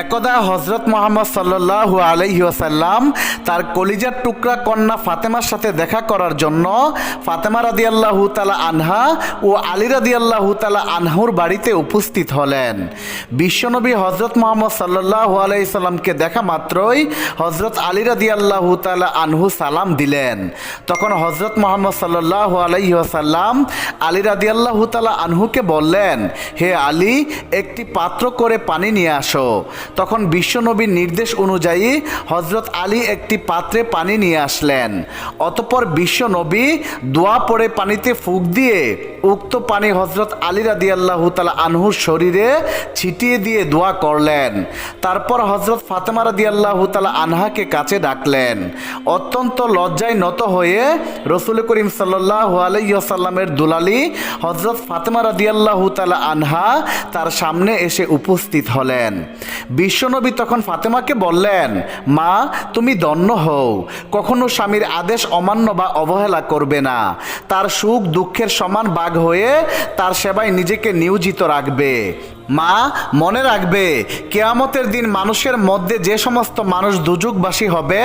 একদা হজরত মোহাম্মদ সাল্লু আলহিউসাল্লাম তার কলিজার টুকরা কন্যা ফাতেমার সাথে দেখা করার জন্য ফাতেমা রাদি আল্লাহ তালা আনহা ও আলী রাদি আল্লাহ তালা আনহুর বাড়িতে উপস্থিত হলেন। বিশ্বনবী হজরত মোহাম্মদ সাল্লাহ আলাইসাল্লামকে দেখা মাত্রই হজরত আলী রাদি আল্লাহ তালা আনহু সালাম দিলেন। তখন হজরত মোহাম্মদ সাল্লাহ আলাইসাল্লাম আলী রাদি আল্লাহ তালা আনহুকে বললেন, হে আলী, একটি পাত্র করে পানি নিয়ে আসো। তখন বিশ্বনবীর নির্দেশ অনুযায়ী হজরত আলী একটি পাত্রে পানি নিয়ে আসলেন। অতপর বিশ্বনবী দোয়া পড়ে পানিতে ফুক দিয়ে উক্ত পানি হজরত আলী রাদি আল্লাহ তালা আনহুর শরীরে ছিটিয়ে দিয়ে দোয়া করলেন। তারপর হজরত ফাতেমা রাদি আল্লাহ তালা আনহাকে কাছে ডাকলেন। অত্যন্ত লজ্জায় নত হয়ে রসুল করিম সাল্লাহ আলাইসাল্লামের দুলালি হজরত ফাতেমা রাদি আল্লাহ তালা আনহা তার সামনে এসে উপস্থিত হলেন। বিশ্বনবী তখন ফাতেমাকে বললেন, মা, তুমি দন্য হও। কখনো স্বামীর আদেশ অমান্য বা অবহেলা করবে না। তার সুখ দুঃখের সমান বাঘ হয়ে তার সেবায় নিজেকে নিয়োজিত রাখবে। মা, মনে রাখবে, কেয়ামতের দিন মানুষের মধ্যে যে সমস্ত মানুষ দুযুগবাসী হবে,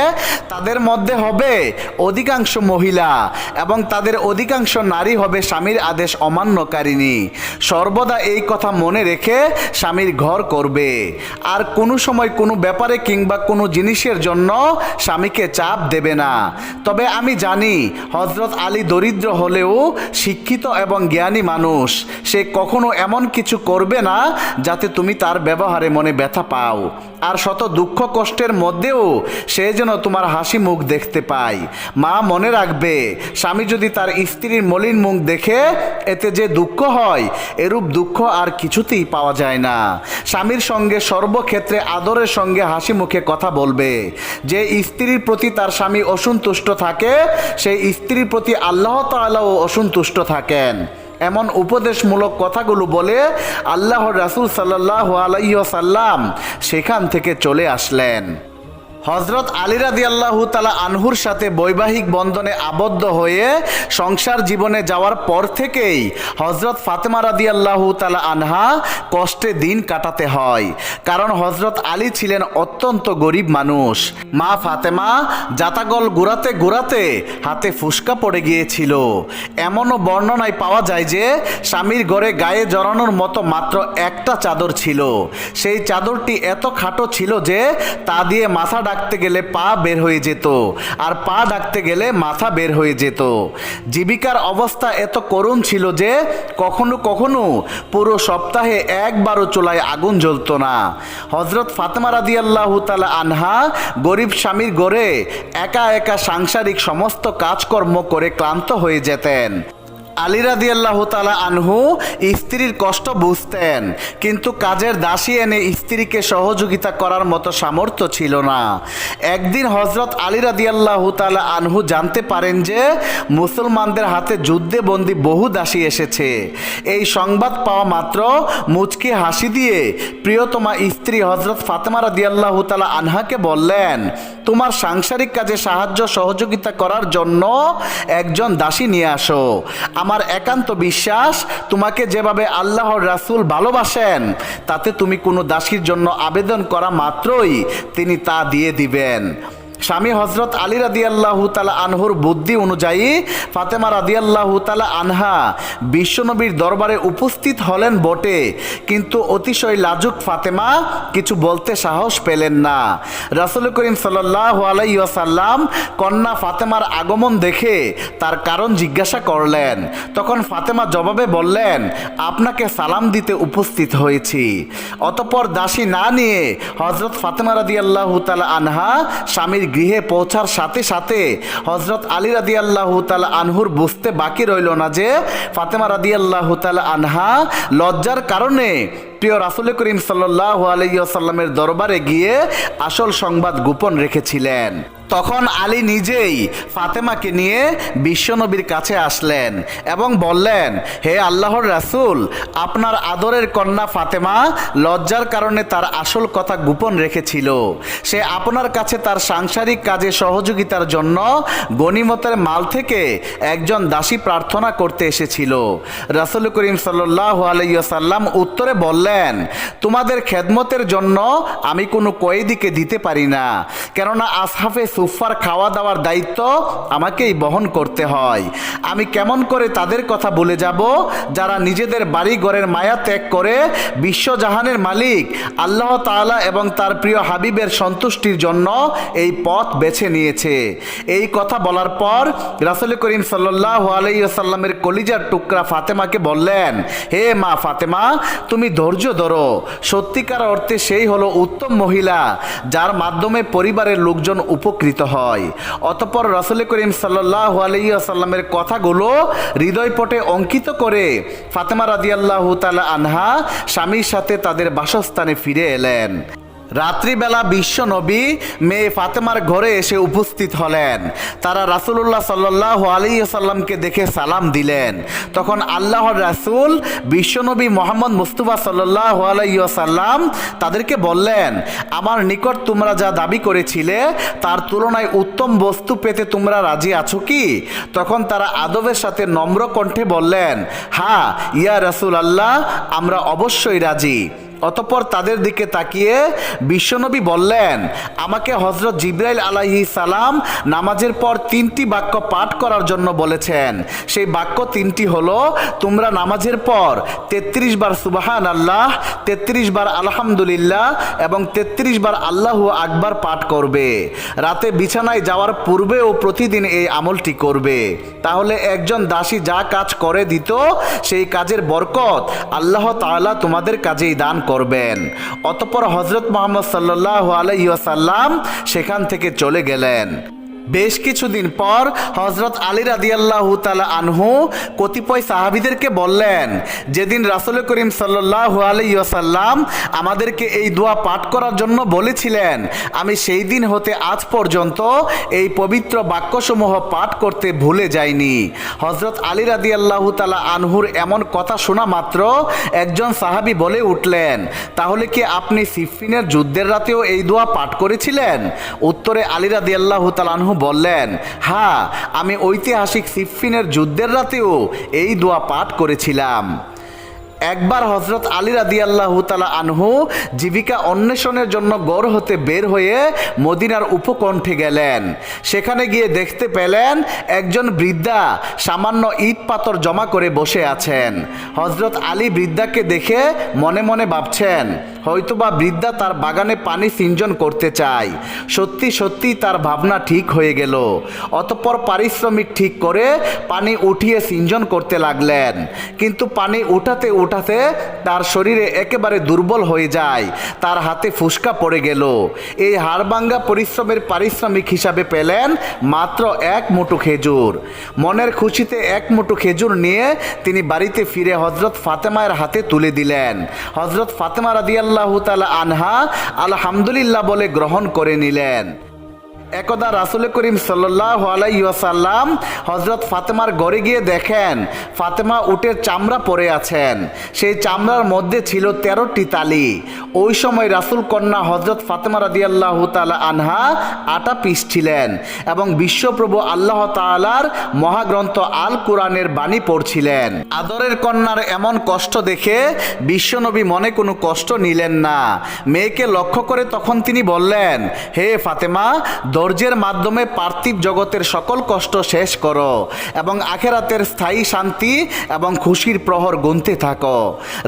তাদের মধ্যে হবে অধিকাংশ মহিলা এবং তাদের অধিকাংশ নারী হবে স্বামীর আদেশ অমান্যকারিণী। সর্বদা এই কথা মনে রেখে স্বামীর ঘর করবে। আর কোনো সময় কোনো ব্যাপারে কিংবা কোনো জিনিসের জন্য স্বামীকে চাপ দেবে না। তবে আমি জানি হজরত আলী দরিদ্র হলেও শিক্ষিত এবং জ্ঞানী মানুষ, সে কখনো এমন কিছু করবে না যাতে তুমি তার ব্যবহারে মনে ব্যথা পাও। আর শত দুঃখ কষ্টের মধ্যেও সে যেন তোমার হাসি মুখ দেখতে পায়। মা মনে রাখবে, স্বামী যদি তার স্ত্রীর মলিন মুখ দেখে, এতে যে দুঃখ হয়, এরূপ দুঃখ আর কিছুতেই পাওয়া যায় না। স্বামীর সঙ্গে সর্বক্ষেত্রে আদরের সঙ্গে হাসি মুখে কথা বলবে। যে স্ত্রীর প্রতি তার স্বামী অসন্তুষ্ট থাকে, সেই স্ত্রীর প্রতি আল্লাহ তাআলাও অসন্তুষ্ট থাকেন। এমন উপদেশমূলক কথাগুলো বলে আল্লাহর রাসুল সাল্লাহ আলাইসাল্লাম সেখান থেকে চলে আসলেন। হজরত আলী রাদি আল্লাহ তালা আনহুর সাথে বৈবাহিক বন্ধনে আবদ্ধ হয়ে সংসার জীবনে যাওয়ার পর থেকেই হজরত ফাতেমা রাদি আল্লাহ তালা আনহা কষ্টে দিন কাটাতে হয়। কারণ হজরত আলী ছিলেন অত্যন্ত গরিব মানুষ। মা ফাতেমা জাতাগল গুড়াতে গুড়াতে হাতে ফুসকা পড়ে গিয়েছিল। এমনও বর্ণনায় পাওয়া যায় যে স্বামীর ঘরে গায়ে জড়ানোর মতো মাত্র একটা চাদর ছিল। সেই চাদরটি এত খাটো ছিল যে তা দিয়ে মাথা ডাকতে গেলে পা বের হয়ে যেত, আর পা ডাকতে গেলে মাথা বের হয়ে যেত। জীবিকার অবস্থা এত করুণ ছিল যে কখনো কখনো পুরো সপ্তাহে একবারও চুলায় আগুন জ্বলতো না। হজরত ফাতেমা রাদি আল্লাহ তালা আনহা গরিব স্বামীর গড়ে একা একা সাংসারিক সমস্ত কাজকর্ম করে ক্লান্ত হয়ে যেতেন। আলী রাদি আল্লাহ তালা আনহু স্ত্রীর কষ্ট বুঝতেন, কিন্তু কাজের দাসী এনে স্ত্রীকে সহযোগিতা করার মতো সামর্থ্য ছিল না। একদিন হজরত আলী রাদি আল্লাহ তালা আনহু জানতে পারেন যে মুসলমানদের হাতে যুদ্ধে বন্দি বহু দাসী এসেছে। এই সংবাদ পাওয়া মাত্র মুচকি হাসি দিয়ে প্রিয়তমা স্ত্রী হজরত ফাতেমা রাদি আল্লাহ তালা আনহাকে বললেন, তোমার সাংসারিক কাজে সাহায্য সহযোগিতা করার জন্য একজন দাসী নিয়ে আসো। আমার একান্ত বিশ্বাস, তোমাকে যেভাবে আল্লাহর রাসুল ভালোবাসেন, তাতে তুমি কোনো দাসীর জন্য আবেদন করা মাত্রই তিনি তা দিয়ে দিবেন। স্বামী হজরত আলী রাদি আল্লাহ তালা আনহুর বুদ্ধি অনুযায়ী ফাতেমা রাদি আল্লাহ তালা আনহা বিশ্বনবীর দরবারে উপস্থিত হলেন বটে। কিন্তু অতিশয় লাজুক ফাতেমা কিছু বলতে সাহস পেলেন না। রাসুল করিম সাল্লাহ আলাইসাল্লাম কন্যা ফাতেমার আগমন দেখে তার কারণ জিজ্ঞাসা করলেন। তখন ফাতেমা জবাবে বললেন, আপনাকে সালাম দিতে উপস্থিত হয়েছি। অতপর দাসী না নিয়ে হজরত ফাতেমা রাদি আল্লাহ তালা আনহা স্বামীর গৃহে পৌঁছার সাথে সাথে হজরত আলী রাদি আল্লাহ তাল আনহুর বুঝতে বাকি রইল না যে ফাতেমা রাদি আল্লাহ তাল আনহা লজ্জার কারণে প্রিয় রাসুল করিম সাল্লাহ আলাইসাল্লামের দরবারে গিয়ে আসল সংবাদ গোপন রেখেছিলেন। তখন আলী নিজেই ফাতেমাকে নিয়ে বিশ্বনবীর কাছে আসলেন এবং বললেন, হে আল্লাহর রাসুল, আপনার আদরের কন্যা ফাতেমা লজ্জার কারণে তার আসল কথা গোপন রেখেছিল। সে আপনার কাছে তার সাংসারিক কাজে সহযোগিতার জন্য গনিমতের মাল থেকে একজন দাসী প্রার্থনা করতে এসেছিল। রাসুল করিম সাল্লাহ আলাইসাল্লাম উত্তরে বললেন বললেন, তোমাদের খেদমতের জন্য আমি কোনো কয়েদিকে দিতে পারি না। কেননা আসহাফে সুফার খাওয়া দাওয়ার দায়িত্ব আমাকেই বহন করতে হয়। আমি কেমন করে তাদের কথা বলে যাব, যারা নিজেদের বাড়ি ঘরের মায়া ত্যাগ করে বিশ্বজাহানের মালিক, আল্লাহ তাআলা এবং তার প্রিয় হাবিবের সন্তুষ্টির জন্য এই পথ বেছে নিয়েছে। এই কথা বলার পর রাসুল করিম সাল্লাহ আলাইসাল্লামের কলিজার টুকরা ফাতেমাকে বললেন, হে মা ফাতেমা, তুমি ধৈর্য ধরো। সত্যিকার অর্থে সেই হলো উত্তম মহিলা, যার মাধ্যমে পরিবারের লোকজন উপকৃত হয়। অতপর রাসুল করিম সাল্লাহ আলাইসাল্লামের কথাগুলো হৃদয়পটে অঙ্কিত করে ফাতেমা রাজিয়াল্লাহ তালা আনহা স্বামীর সাথে তাদের বাসস্থানে ফিরে এলেন। রাত্রিবেলা বিশ্ব নবী মেয়ে ফাতেমার ঘরে এসে উপস্থিত হলেন। তারা রাসুল্লাহ সাল্লাহ আলিয়াল্লামকে দেখে সালাম দিলেন। তখন আল্লাহর রাসুল বিশ্বনবী মোহাম্মদ মুস্তফা সাল্লাহ আলাইসাল্লাম তাদেরকে বললেন, আমার নিকট তোমরা যা দাবি করেছিলে, তার তুলনায় উত্তম বস্তু পেতে তোমরা রাজি আছো কি? তখন তারা আদবের সাথে নম্র কণ্ঠে বললেন হ্যাঁ ইয়া রাসুল আল্লাহ আমরা অবশ্যই রাজি। অতপর তাদের দিকে তাকিয়ে বিশ্বনবী বললেন, আমাকে হজরত জিব্রাইল আলাহি সালাম নামাজের পর তিনটি বাক্য পাঠ করার জন্য বলেছেন। সেই বাক্য তিনটি হলো, তোমরা নামাজের পর তেত্রিশ বার সুবাহান আল্লাহ তেত্রিশ বার আলহামদুলিল্লাহ এবং তেত্রিশ বার আল্লাহু আকবার পাঠ করবে। রাতে বিছানায় যাওয়ার পূর্বেও প্রতিদিন এই আমলটি করবে। তাহলে একজন দাসী যা কাজ করে দিত, সেই কাজের বরকত আল্লাহ তাআলা তোমাদের কাজেই দান করবেন। অতপর হজরত মোহাম্মদ সাল্লাহ আলাইসাল্লাম সেখান থেকে চলে গেলেন। বেশ কিছুদিন পর হজরত আলী রাদিয়াল্লাহ তালা আনহু কতিপয় সাহাবিদেরকে বললেন, যেদিন রাসুল করিম সাল্লাহ আলাইসাল্লাম আমাদেরকে এই দোয়া পাঠ করার জন্য বলেছিলেন, আমি সেই দিন হতে আজ পর্যন্ত এই পবিত্র বাক্যসমূহ পাঠ করতে ভুলে যাইনি। হজরত আলী রাদিয়াল্লাহ তালা আনহুর এমন কথা শোনা মাত্র একজন সাহাবি বলে উঠলেন, তাহলে কি আপনি সিফিনের যুদ্ধের রাতেও এই দোয়া পাঠ করেছিলেন? উত্তরে আলী রাদিয়াল্লাহ তালা আনহু বললেন হ্যাঁ আমি ঐতিহাসিক সিফিনের যুদ্ধের রাতেও এই দোয়া পাঠ করেছিলাম। একবার হজরত আলী রাদি আল্লাহ তালা আনহু জীবিকা অন্বেষণের জন্য গড় হতে বের হয়ে মদিনার উপকণ্ঠে গেলেন। সেখানে গিয়ে দেখতে পেলেন একজন বৃদ্ধা সামান্য ইট পাথর জমা করে বসে আছেন। হজরত আলী বৃদ্ধাকে দেখে মনে মনে ভাবছেন হয়তোবা বৃদ্ধা তার বাগানে পানি সিঞ্চন করতে চায়। সত্যি সত্যি তার ভাবনা ঠিক হয়ে গেল। অতঃপর পারিশ্রমিক ঠিক করে পানি উঠিয়ে সিঞ্চন করতে লাগলেন। কিন্তু পানি উঠাতে উঠাতে তার শরীরে একেবারে দুর্বল হয়ে যায়। তার হাতে ফুসকা পড়ে গেল। এই হাড়বাঙ্গা পরিশ্রমের পারিশ্রমিক হিসাবে পেলেন মাত্র এক মুঠো খেজুর। মনের খুশিতে এক মুঠো খেজুর নিয়ে তিনি বাড়িতে ফিরে হজরত ফাতেমায়ের হাতে তুলে দিলেন। হজরত ফাতেমা রাদিয়াল্লাহু আনহা আলহামদুলিল্লাহ বলে গ্রহণ করে নিলেন। একদা রাসুল করিম সাল্লাহ আলাইসাল্লাম হজরত ফাতেমার ঘরে গিয়ে দেখেন, ফাতেমা উটের চামড়া পরে আছেন। সেই চামড়ার মধ্যে ছিল তেরোটি তালি। ওই সময় রাসুল কন্যা হজরত ফাতেমা রাদিয়াল্লাহ তালা আনহা আটা পিসছিলেন এবং বিশ্বপ্রভু আল্লাহ তালার মহাগ্রন্থ আল কোরআনের বাণী পড়ছিলেন। আদরের কন্যার এমন কষ্ট দেখে বিশ্বনবী মনে কোনো কষ্ট নিলেন না। মেয়েকে লক্ষ্য করে তখন তিনি বললেন, হে ফাতেমা ধৈর্যের মাধ্যমে পার্থিব জগতের সকল কষ্ট শেষ করো এবং আখেরাতের স্থায়ী শান্তি এবং খুশির প্রহর গুনতে থাকো।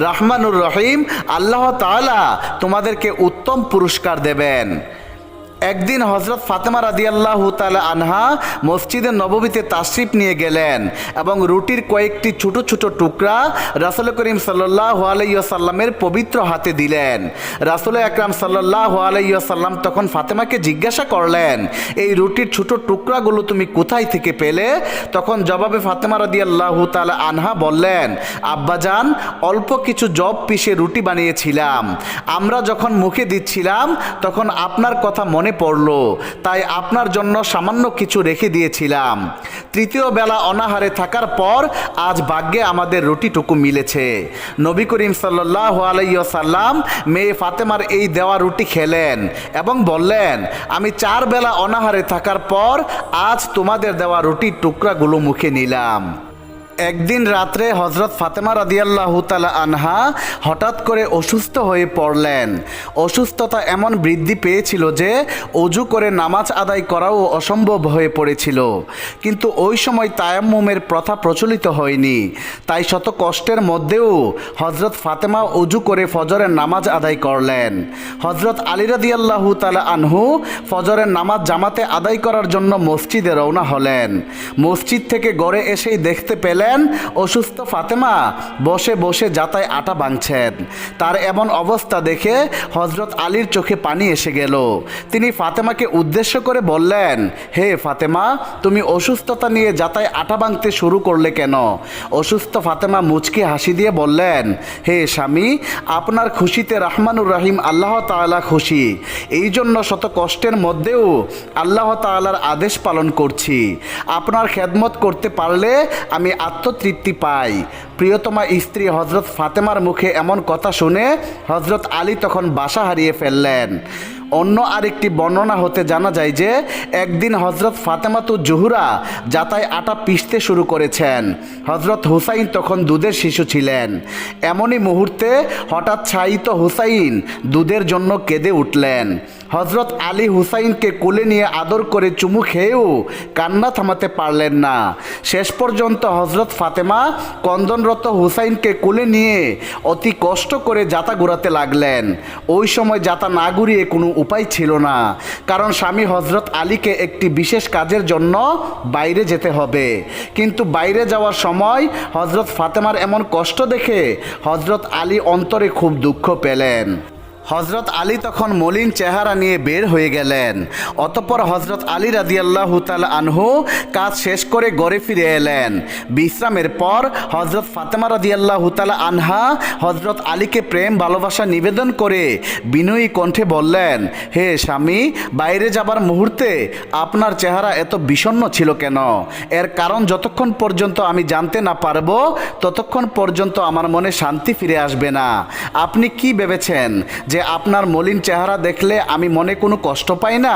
রহমানুর রহিম, আল্লাহ তাআলা তোমাদেরকে উত্তম পুরস্কার দেবেন। একদিন হজরত ফাতেমা রাদিয়াল্লাহু তালা আনহা মসজিদের নববীতে তাশরিফ নিয়ে গেলেন এবং রুটির কয়েকটি ছোট ছোট টুকরা রাসুল করিম সাল্লাহ আলাইসাল্লামের পবিত্র হাতে দিলেন। রাসুল আকরাম সাল্লাহ আলাইসাল্লাম তখন ফাতেমাকে জিজ্ঞাসা করলেন, এই রুটির ছোট টুকরাগুলো তুমি কোথায় থেকে পেলে? তখন জবাবে ফাতেমা রাদিয়াল্লাহু তাআলা আনহা বললেন আব্বাজান অল্প কিছু জব পিষে রুটি বানিয়েছিলাম। আমরা যখন মুখে দিচ্ছিলাম, তখন আপনার কথা মনে পড়ল, তাই আপনার জন্য সামান্য কিছু রেখে দিয়েছিলাম। তৃতীয় বেলা অনাহারে থাকার পর আজ ভাগ্যে আমাদের রুটিটুকু মিলেছে। নবী করিম সাল্লাহ আলাইসাল্লাম মেয়ে ফাতেমার এই দেওয়া রুটি খেলেন এবং বললেন, আমি চার বেলা অনাহারে থাকার পর আজ তোমাদের দেওয়া রুটির টুকরাগুলো মুখে নিলাম। একদিন রাত্রে হজরত ফাতেমা রাদিয়াল্লাহু তালা আনহা হঠাৎ করে অসুস্থ হয়ে পড়লেন। অসুস্থতা এমন বৃদ্ধি পেয়েছিল যে অজু করে নামাজ আদায় করাও অসম্ভব হয়ে পড়েছিল। কিন্তু ওই সময় তায়াম্মুমের প্রথা প্রচলিত হয়নি। তাই শত কষ্টের মধ্যেও হজরত ফাতেমা অজু করে ফজরের নামাজ আদায় করলেন। হজরত আলী রাদিয়াল্লাহু তালা আনহু ফজরের নামাজ জামাতে আদায় করার জন্য মসজিদে রওনা হলেন। মসজিদ থেকে গড়ে এসেই দেখতে পেলেন অসুস্থ ফাতেমা বসে বসে যাতায় আটা ভাঙছেন তার এমন অবস্থা দেখে হজরত আলীর চোখে পানি এসে গেল। তিনি ফাতেমাকে উদ্দেশ্য করে বললেন, হে ফাতেমা, তুমি অসুস্থতা নিয়ে যাতায় আটা ভাঙতে শুরু করলে কেন? অসুস্থ ফাতেমা মুচকি হাসি দিয়ে বললেন, হে স্বামী, আপনার খুশিতে রাহমানুর রাহিম আল্লাহ তাআলা খুশি। এই জন্য শত কষ্টের মধ্যেও আল্লাহ তাআলার আদেশ পালন করছি। আপনার খেদমত করতে পারলে আমি আত্মতৃপ্তি পাই। প্রিয়তমা স্ত্রী হজরত ফাতেমার মুখে এমন কথা শুনে হজরত আলী তখন বাসা হারিয়ে ফেললেন। অন্য আরেকটি বর্ণনা হতে জানা যায় যে, একদিন হজরত ফাতেমাতু জুহুরা যাতায় আটা পিষতে শুরু করেছেন। হজরত হুসাইন তখন দুধের শিশু ছিলেন। এমনই মুহূর্তে হঠাৎ ছাইত হুসাইন দুধের জন্য কেঁদে উঠলেন। হজরত আলী হুসাইনকে কোলে নিয়ে আদর করে চুমু খেয়েও কান্না থামাতে পারলেন না। শেষ পর্যন্ত হজরত ফাতেমা কন্দনরত হুসাইনকে কোলে নিয়ে অতি কষ্ট করে যাতা ঘুরাতে লাগলেন। ওই সময় যাতা না ঘুরিয়ে কোনো উপায় ছিল না। কারণ স্বামী হজরত আলীকে একটি বিশেষ কাজের জন্য বাইরে যেতে হবে। কিন্তু বাইরে যাওয়ার সময় হজরত ফাতেমার এমন কষ্ট দেখে হজরত আলী অন্তরে খুব দুঃখ পেলেন। হজরত আলী তখন মলিন চেহারা নিয়ে বের হয়ে গেলেন। অতপর হজরত আলী রাদিয়াল্লাহু তাআলা আনহু কাজ শেষ করে গড়ে ফিরে এলেন। বিশ্রামের পর হজরত ফাতেমা রাদিয়াল্লাহু তাআলা আনহা হজরত আলীকে প্রেম, ভালোবাসা নিবেদন করে বিনয়ী কণ্ঠে বললেন, হে স্বামী, বাইরে যাবার মুহূর্তে আপনার চেহারা এত বিষণ্ণ ছিল কেন? এর কারণ যতক্ষণ পর্যন্ত আমি জানতে না পারব, ততক্ষণ পর্যন্ত আমার মনে শান্তি ফিরে আসবে না। আপনি কি ভেবেছেন যে আপনার মলিন চেহারা দেখলে আমি মনে কোনো কষ্ট পাই না?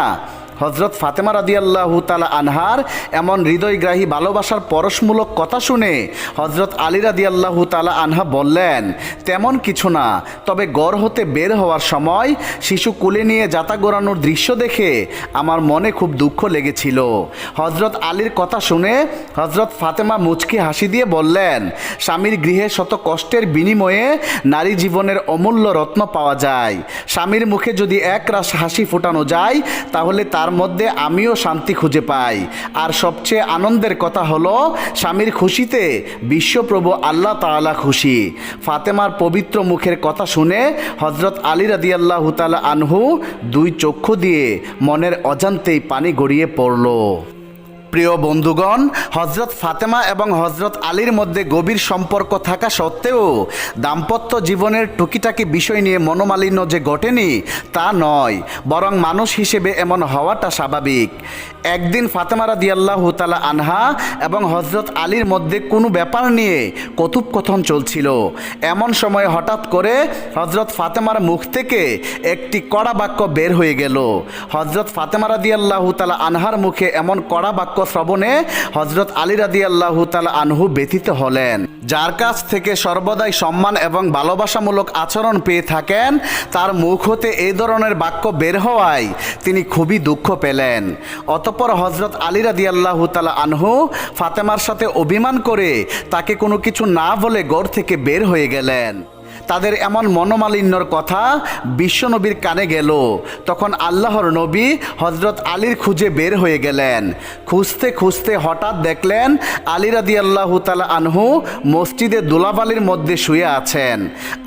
হজরত ফাতেমা রাদিয়াল্লাহু তালা আনহার এমন হৃদয়গ্রাহী ভালোবাসার পরশমূলক কথা শুনে হজরত আলী রাদিয়াল্লাহু তালা আনহা বললেন, তেমন কিছু না, তবে গড় হতে বের হওয়ার সময় শিশু কুলে নিয়ে যাতা গোড়ানোর দৃশ্য দেখে আমার মনে খুব দুঃখ লেগেছিল। হজরত আলীর কথা শুনে হজরত ফাতেমা মুচকি হাসি দিয়ে বললেন, স্বামীর গৃহে শত কষ্টের বিনিময়ে নারী জীবনের অমূল্য রত্ন পাওয়া যায়। স্বামীর মুখে যদি এক রাস হাসি ফোটানো যায়, তাহলে তার মধ্যে আমিও শান্তি খুঁজে পাই। আর সবচেয়ে আনন্দের কথা হলো, স্বামীর খুশিতে বিশ্বপ্রভু আল্লাহ তালা খুশি। ফাতেমার পবিত্র মুখের কথা শুনে হজরত আলী রাদিয়াল্লাহু আল্লাহ আনহু দুই চক্ষু দিয়ে মনের অজান্তেই পানি গড়িয়ে পড়ল। প্রিয় বন্ধুগণ হজরত ফাতেমা এবং হজরত আলীর মধ্যে গভীর সম্পর্ক থাকা সত্ত্বেও দাম্পত্য জীবনের টুকিটাকি বিষয় নিয়ে মনোমালিন্য যে ঘটেনি তা নয়, বরং মানুষ হিসেবে এমন হওয়াটা স্বাভাবিক। একদিন ফাতেমা রাদিয়াল্লাহু তাআলা আনহা এবং হজরত আলীর মধ্যে কোনো ব্যাপার নিয়ে কথোপকথন চলছিল। এমন সময় হঠাৎ করে হজরত ফাতেমার মুখ থেকে একটি কড়া বাক্য বের হয়ে গেল। হজরত ফাতেমা রাদিয়াল্লাহু তাআলা আনহার মুখে এমন কড়া বাক্য শ্রবণে হজরত আলী রাদিয়াল্লাহু তাআলা আনহু ব্যথিত হলেন। যার কাছ থেকে সর্বদাই সম্মান এবং ভালোবাসামূলক আচরণ পেয়ে থাকেন, তার মুখ হতে এই ধরনের বাক্য বের হওয়ায় তিনি খুবই দুঃখ পেলেন। অতপর হজরত আলী রাদি আল্লাহ তালা আনহু ফাতেমার সাথে অভিমান করে তাকে কোনো কিছু না বলে গড় থেকে বের হয়ে গেলেন। তাদের এমন মনোমালিন্যর কথা বিশ্বনবীর কানে গেল। তখন আল্লাহর নবী হজরত আলীর খুঁজে বের হয়ে গেলেন। খুঁজতে খুঁজতে হঠাৎ দেখলেন আলী রাদি আল্লাহ তালা আনহু মসজিদে দুলাবালির মধ্যে শুয়ে আছেন।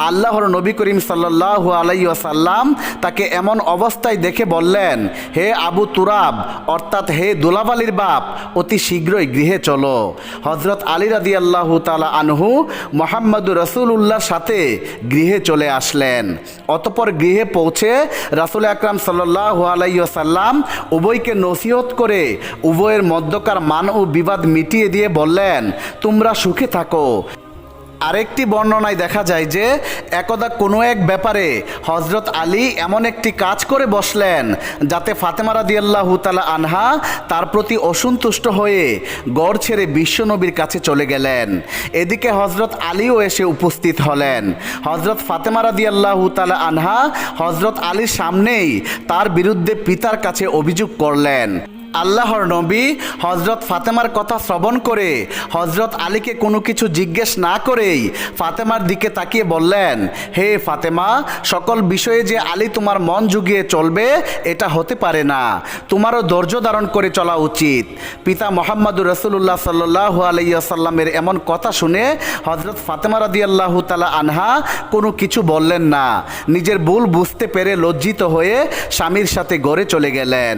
আল্লাহর নবী করিম সাল্লাহু আলাইসাল্লাম তাকে এমন অবস্থায় দেখে বললেন, হে আবু তুরাব, অর্থাৎ হে দুলাবালির বাপ, অতি শীঘ্রই গৃহে চলো। হজরত আলী রাদি আল্লাহ তালা আনহু মোহাম্মদুর রসুল্লাহর সাথে গৃহে চলে আসলেন। অতপর গৃহে পৌঁছে রাসুল আকরাম সাল্লাহ আলাইসাল্লাম উভয়কে নসিহত করে উভয়ের মধ্যকার মান ও বিবাদ মিটিয়ে দিয়ে বললেন, তোমরা সুখে থাকো। আরেকটি বর্ণনায় দেখা যায় যে, একদা কোনো এক ব্যাপারে হজরত আলী এমন একটি কাজ করে বসলেন, যাতে ফাতেমা রাদিয়াল্লাহু তালা আনহা তার প্রতি অসন্তুষ্ট হয়ে গড় ছেড়ে বিশ্বনবীর কাছে চলে গেলেন। এদিকে হজরত আলীও এসে উপস্থিত হলেন। হজরত ফাতেমা রাদিয়াল্লাহু তালা আনহা হজরত আলীর সামনেই তার বিরুদ্ধে পিতার কাছে অভিযোগ করলেন। আল্লাহর নবী হজরত ফাতেমার কথা শ্রবণ করে হজরত আলীকে কোনো কিছু জিজ্ঞেস না করেই ফাতেমার দিকে তাকিয়ে বললেন, হে ফাতেমা, সকল বিষয়ে যে আলী তোমার মন জুগিয়ে চলবে, এটা হতে পারে না। তোমারও ধৈর্য ধারণ করে চলা উচিত। পিতা মোহাম্মদুর রসুল্লাহ সাল্লাহ আলাইসাল্লামের এমন কথা শুনে হজরত ফাতেমা রাদিয়াল্লাহ তালা আনহা কোনো কিছু বললেন না। নিজের ভুল বুঝতে পেরে লজ্জিত হয়ে স্বামীর সাথে গড়ে চলে গেলেন।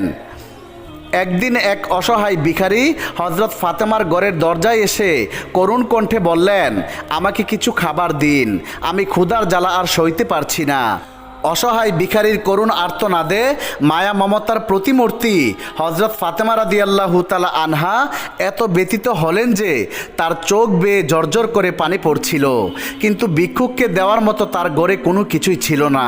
একদিন এক অসহায় ভিখারি হজরত ফাতেমার গড়ের দরজায় এসে করুণ কণ্ঠে বললেন, আমাকে কিছু খাবার দিন, আমি ক্ষুধার জ্বালা আর সইতে পারছি না। অসহায় ভিখারির করুণ আর্তনাদে মায়া মমতার প্রতিমূর্তি। হজরত ফাতেমা রাদিয়াল্লাহু তালা আনহা এত ব্যতীত হলেন যে তার চোখ বেয়ে জর্জর করে পানি পড়ছিল। কিন্তু ভিক্ষুককে দেওয়ার মতো তার গড়ে কোনো কিছুই ছিল না।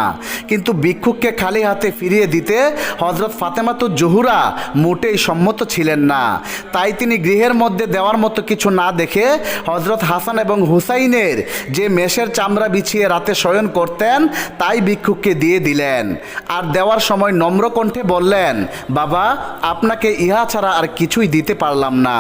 কিন্তু ভিক্ষুককে খালি হাতে ফিরিয়ে দিতে হজরত ফাতেমা তো জহুরা মোটেই সম্মত ছিলেন না। তাই তিনি গৃহের মধ্যে দেওয়ার মতো কিছু না দেখে হজরত হাসান এবং হুসাইনের যে মেষের চামড়া বিছিয়ে রাতে শয়ন করতেন, তাই ভিক্ষুককে দিয়ে দিলেন। আর দেওয়ার সময় নম্র কণ্ঠে বললেন, বাবা, আপনাকে ইহা ছাড়া আর কিছুই দিতে পারলাম না।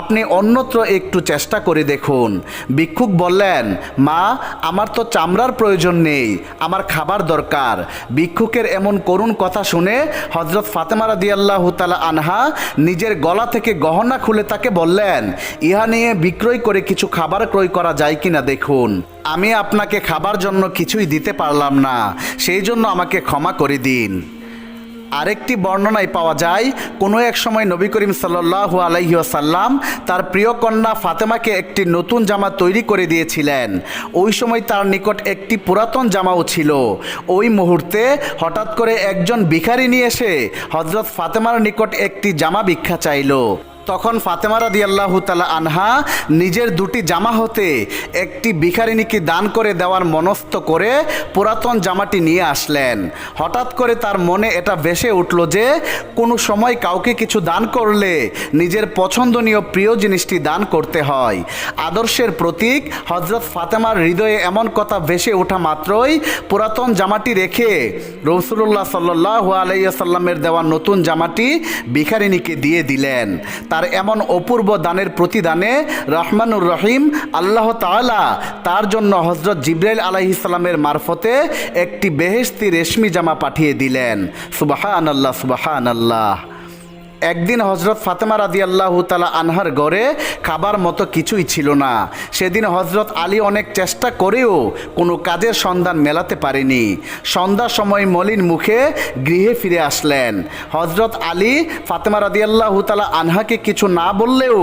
আপনি অন্যত্র একটু চেষ্টা করে দেখুন। ভিক্ষুক বললেন, মা, আমার তো চামড়ার প্রয়োজন নেই, আমার খাবার দরকার। ভিক্ষুকের এমন করুণ কথা শুনে হজরত ফাতেমা রাদিয়াল্লাহ তালা আনহা নিজের গলা থেকে গহনা খুলে তাকে বললেন, ইহা নিয়ে বিক্রয় করে কিছু খাবার ক্রয় করা যায় কিনা দেখুন। আমি আপনাকে খাবার জন্য কিছুই দিতে পারলাম না। সেই জন্য আমাকে ক্ষমা করে দিন। আরেকটি বর্ণনায় পাওয়া যায়, কোনো এক সময় নবী করিম সাল্লাহ আলাইসাল্লাম তার প্রিয় কন্যা ফাতেমাকে একটি নতুন জামা তৈরি করে দিয়েছিলেন। ওই সময় তার নিকট একটি পুরাতন জামাও ছিল। ওই মুহূর্তে হঠাৎ করে একজন ভিখারি নিয়ে এসে হজরত ফাতেমার নিকট একটি জামা ভিক্ষা চাইলো। তখন ফাতেমা রাদিয়াল্লাহু তালা আনহা নিজের দুটি জামা হতে একটি ভিখারিনীকে দান করে দেওয়ার মনস্থ করে পুরাতন জামাটি নিয়ে আসলেন। হঠাৎ করে তার মনে এটা ভেসে উঠল যে, কোনো সময় কাউকে কিছু দান করলে নিজের পছন্দনীয় প্রিয় জিনিসটি দান করতে হয়। আদর্শের প্রতীক হজরত ফাতেমার হৃদয়ে এমন কথা ভেসে ওঠা মাত্রই পুরাতন জামাটি রেখে রসুল্লাহ সাল্লাহ আলাইসাল্লামের দেওয়া নতুন জামাটি ভিখারিনীকে দিয়ে দিলেন। তার এমন অপূর্ব দানের প্রতিদানে রহমানুর রহিম আল্লাহ তালা তার জন্য হজরত জিব্রাইল আলাহি ইসলামের মারফতে একটি বেহেস্তি রেশমি জামা পাঠিয়ে দিলেন। সুবাহান আল্লাহ সুবাহান আল্লাহ একদিন হজরত ফাতেমা রাদি আল্লাহ তালা আনহার ঘরে খাবার মতো কিছুই ছিল না। সেদিন হজরত আলী অনেক চেষ্টা করেও কোনো কাজের সন্ধান মেলাতে পারেনি। সন্ধ্যার সময় মলিন মুখে গৃহে ফিরে আসলেন। হজরত আলী ফাতেমা রাদি আল্লাহ তালা আনহাকে কিছু না বললেও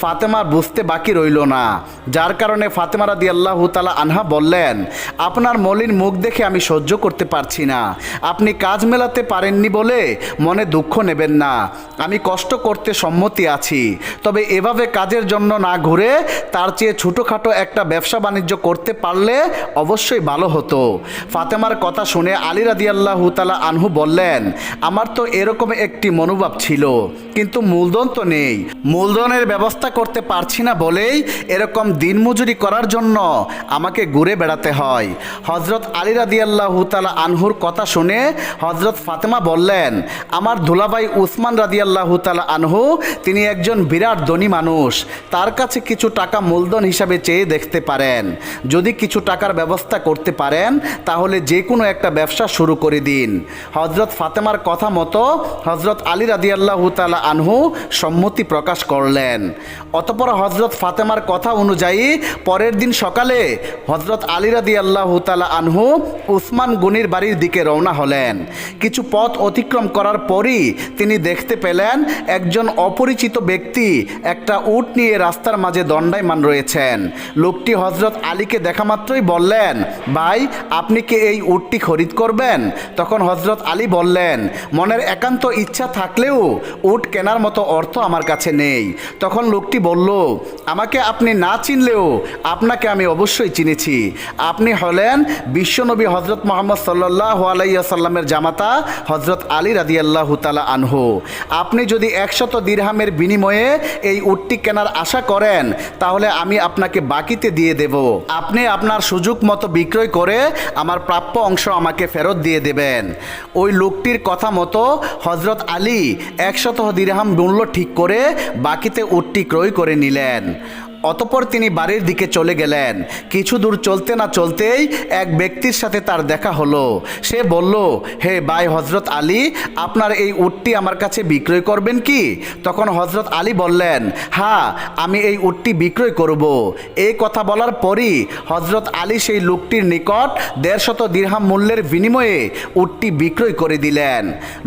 ফাতেমার বুঝতে বাকি রইল না। যার কারণে ফাতেমা রাদি আল্লাহ তালা আনহা বললেন, আপনার মলিন মুখ দেখে আমি সহ্য করতে পারছি না। আপনি কাজ মেলাতে পারেননি বলে মনে দুঃখ নেবেন না। আমি কষ্ট করতে সম্মতি আছি, তবে এভাবে কাজের জন্য না ঘুরে তার চেয়ে ছোটোখাটো একটা ব্যবসা বাণিজ্য করতে পারলে অবশ্যই ভালো হতো। ফাতেমার কথা শুনে আলী রাদিয়াল্লাহু তালা আনহু বললেন, আমার তো এরকম একটি মনোভাব ছিল, কিন্তু মূলধন তো নেই। মূলধনের ব্যবস্থা করতে পারছি না বলেই এরকম দিনমজুরি করার জন্য আমাকে ঘুরে বেড়াতে হয়। হজরত আলী রাদিয়াল্লাহু তালা আনহুর কথা শুনে হজরত ফাতেমা বললেন, আমার ধুলাভাই উসমান রাদিয়াল্লাহু তালা আনহু, তিনি একজন বিরাট ধনী মানুষ। তার কাছে কিছু টাকা মূলধন হিসাবে চেয়ে দেখতে পারেন। যদি কিছু টাকার ব্যবস্থা করতে পারেন, তাহলে যে কোনো একটা ব্যবসা শুরু করে দিন। হজরত ফাতেমার কথা মতো হজরত আলী রাদিয়াল্লাহু তালা আনহু সম্মতি প্রকাশ করলেন। অতপর হজরত ফাতেমার কথা অনুযায়ী পরের দিন সকালে হজরত আলী রাদিয়াল্লাহু তালা আনহু উসমান গনির বাড়ির দিকে রওনা হলেন। কিছু পথ অতিক্রম করার পরই তিনি দেখতে পেলেন একজন অপরিচিত ব্যক্তি। একটা উট নিয়ে রাস্তার মাঝে দণ্ডায়মান রয়েছেন। লোকটি হজরত আলীকে দেখা মাত্রই বললেন, ভাই, আপনি কি এই উটটি খরিদ করবেন? তখন হজরত আলী বললেন, মনের একান্ত ইচ্ছা থাকলেও উট কেনার মতো অর্থ আমার কাছে নেই। তখন লোকটি বলল, আমাকে আপনি না চিনলেও আপনাকে আমি অবশ্যই চিনেছি। আপনি হলেন বিশ্বনবী হজরত মোহাম্মদ সাল্লাহ আলাইসাল্লামের জামাতা হজরত আলী রাদি আল্লাহ তালা আনহু। আপনি যদি একশত দিরহামের বিনিময়ে এই উটটি কেনার আশা করেন, তাহলে আমি আপনাকে বাকিতে দিয়ে দেব। আপনি আপনার সুযোগ মতো বিক্রয় করে আমার প্রাপ্য অংশ আমাকে ফেরত দিয়ে দেবেন। ওই লোকটির কথা মতো হজরত আলী একশত দিরহাম মূল্য ঠিক করে বাকিতে উটটি ক্রয় করে নিলেন। অতপর তিনি বাড়ির দিকে চলে গেলেন। কিছু দূর চলতে না চলতেই এক ব্যক্তির সাথে তার দেখা হলো। সে বলল, হে ভাই হজরত আলী, আপনার এই উটটি আমার কাছে বিক্রয় করবেন কি? তখন হজরত আলী বললেন হ্যাঁ আমি এই উটটি বিক্রয় করব। এই কথা বলার পরই হজরত আলী সেই লোকটির নিকট দেড়শত দিরহাম মূল্যের বিনিময়ে উটটি বিক্রয় করে দিলেন।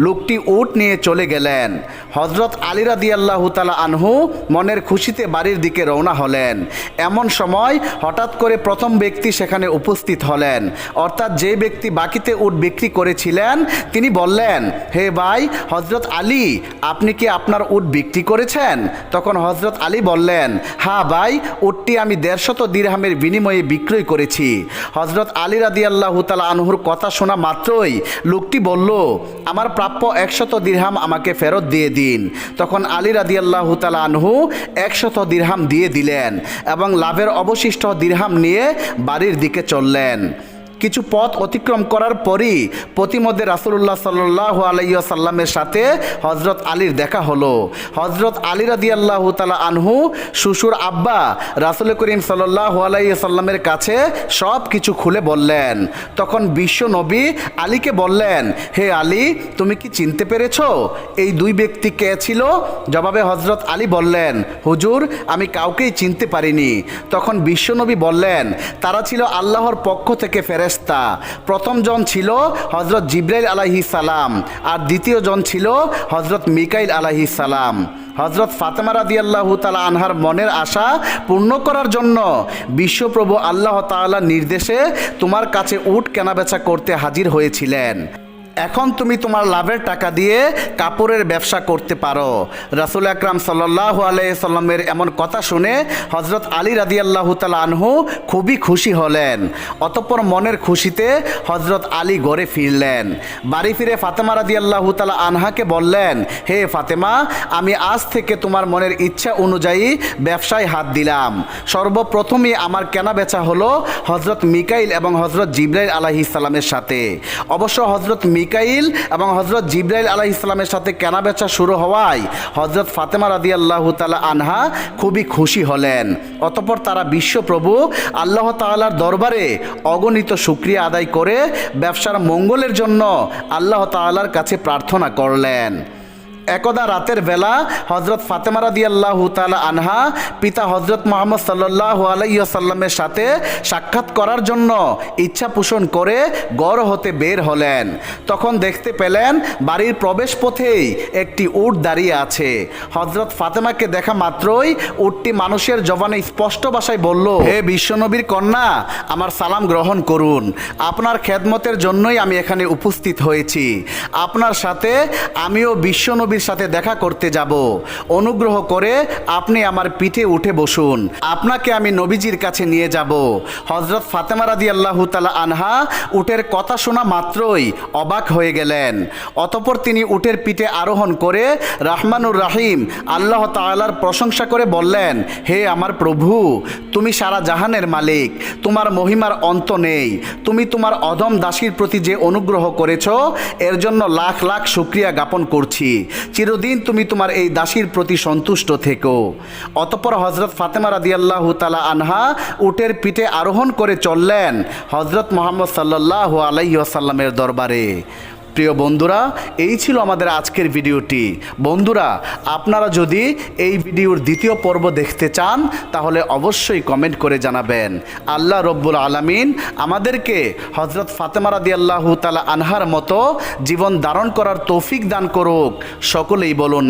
লোকটি উট নিয়ে চলে গেলেন। হজরত আলী রাদি তালা আনহু মনের খুশিতে বাড়ির দিকে রওনা হলেন। এমন সময় হঠাৎ করে প্রথম ব্যক্তি সেখানে উপস্থিত হলেন। অর্থাৎ যে ব্যক্তি বাকিতে উট বিক্রি করেছিলেন, তিনি বললেন, হে ভাই হজরত আলী, আপনি কি আপনার উট বিক্রি করেছেন? তখন হজরত আলী বললেন হ্যাঁ ভাই, উটটি আমি দেড়শত দিরহামের বিনিময়ে বিক্রয় করেছি। হজরত আলী রাদি আল্লাহ তালা আনহুর কথা শোনা মাত্রই লোকটি বলল, আমার প্রাপ্য একশত দিরহাম আমাকে ফেরত দিয়ে দিন। তখন আলী রাদি আল্লাহ তালা আনহু একশত দিরহাম দিয়ে দিলেন। এবং লাভের অবশিষ্ট দিরহাম নিয়ে বাড়ির দিকে চললেন। কিছু পথ অতিক্রম করার পরই প্রতিমধ্যে রাসুল্লাহ সাল্লাহ আলাইসাল্লামের সাথে হজরত আলীর দেখা হলো। হজরত আলী রাদি আল্লাহ তালা আনহু, শ্বশুর আব্বা রাসুল করিম সাল্লাহ আলাইসাল্লামের কাছে সব কিছু খুলে বললেন। তখন বিশ্ব নবী আলীকে বললেন, হে আলী, তুমি কি চিনতে পেরেছ? এই দুই ব্যক্তি কে ছিল? জবাবে হজরত আলী বললেন হুজুর, আমি কাউকেই চিনতে পারিনি। তখন বিশ্বনবী বললেন, তারা ছিল আল্লাহর পক্ষ থেকে ফেরেস্তা প্রথম জন ছিল হজরত জিব্রাইল আলাহি সালাম, আর দ্বিতীয় জন ছিল হজরত মিকাইল আলাহি সালাম। হজরত ফাতেমা রাদি আল্লাহ তালা আনহার মনের আশা পূর্ণ করার জন্য বিশ্বপ্রভু আল্লাহ তাআলার নির্দেশে তোমার কাছে উট কেনাবেচা করতে হাজির হয়েছিলেন। এখন তুমি তোমার লাভের টাকা দিয়ে কাপড়ের ব্যবসা করতে পারো। রাসুল আকরাম সাল্লাহ আলাইসাল্লামের এমন কথা শুনে হজরত আলী রাদি আল্লাহ আনহু খুবই খুশি হলেন। অতঃপর মনের খুশিতে হজরত আলী গড়ে ফিরলেন। বাড়ি ফিরে ফাতেমা রাদি আল্লাহ তালা আনহাকে বললেন, হে ফাতেমা, আমি আজ থেকে তোমার মনের ইচ্ছা অনুযায়ী ব্যবসায় হাত দিলাম। সর্বপ্রথমই আমার কেনা বেচা হলো হজরত মিকাইল এবং হজরত জিব্রাইল আলাহি সালামের সাথে। অবশ্য হজরত মিকাইল এবং হজরত জিব্রাইল আলাহ ইসলামের সাথে কেনাবেচা শুরু হওয়ায় হজরত ফাতেমা রাদি আল্লাহ তালা আনহা খুবই খুশি হলেন। অতপর তারা বিশ্বপ্রভু আল্লাহ তাআলার দরবারে অগণিত সুক্রিয়া আদায় করে ব্যবসার মঙ্গলের জন্য আল্লাহ তাআলার কাছে প্রার্থনা করলেন। একদা রাতের বেলা হজরত ফাতেমা রাদি আল্লাহ তালা আনহা পিতা হজরত মোহাম্মদ সাল্লাহ আলাইসাল্লামের সাথে সাক্ষাৎ করার জন্য ইচ্ছা পোষণ করে গড় হতে বের হলেন। তখন দেখতে পেলেন বাড়ির প্রবেশ পথেই একটি উট দাঁড়িয়ে আছে। হজরত ফাতেমাকে দেখা মাত্রই উটটি মানুষের জবানে স্পষ্ট ভাষায় বলল, হে বিশ্বনবীর কন্যা, আমার সালাম গ্রহণ করুন। আপনার খেদমতের জন্যই আমি এখানে উপস্থিত হয়েছি। আপনার সাথে আমিও বিশ্বনবী নবীর সাথে দেখা করতে যাব। অনুগ্রহ করে আপনি আমার পিঠে উঠে বসুন। আপনাকে আমি নবীজির কাছে নিয়ে যাব। হজরত ফাতেমা রাদি আল্লাহ তালা আনহা উটের কথা শোনা মাত্রই অবাক হয়ে গেলেন। অতপর তিনি উটের পিঠে আরোহণ করে রাহমানুর রাহিম আল্লাহ তাআলার প্রশংসা করে বললেন, হে আমার প্রভু, তুমি সারা জাহানের মালিক, তোমার মহিমার অন্ত নেই। তুমি তোমার অধম দাসীর প্রতি যে অনুগ্রহ করেছ, এর জন্য লাখ লাখ শুক্রিয়া জ্ঞাপন করছি। চিরদিন তুমি তোমার এই দাসীর প্রতি সন্তুষ্ট থেকো। অতপর হজরত ফাতেমা রাদিয়াল্লাহু তালা আনহা উটের পিঠে আরোহণ করে চললেন হজরত মোহাম্মদ সাল্লাহ আলাইসাল্লামের দরবারে। প্রিয় বন্ধুরা, এই ছিল আমাদের আজকের ভিডিওটি। বন্ধুরা, আপনারা যদি এই ভিডিওর দ্বিতীয় পর্ব দেখতে চান, তাহলে অবশ্যই কমেন্ট করে জানাবেন। আল্লাহ রব্বুল আলমিন আমাদেরকে হজরত ফাতেমা রাদি আল্লাহ তালা আনহার মতো জীবন ধারণ করার তৌফিক দান করুক। সকলেই বলুন,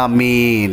আমিন।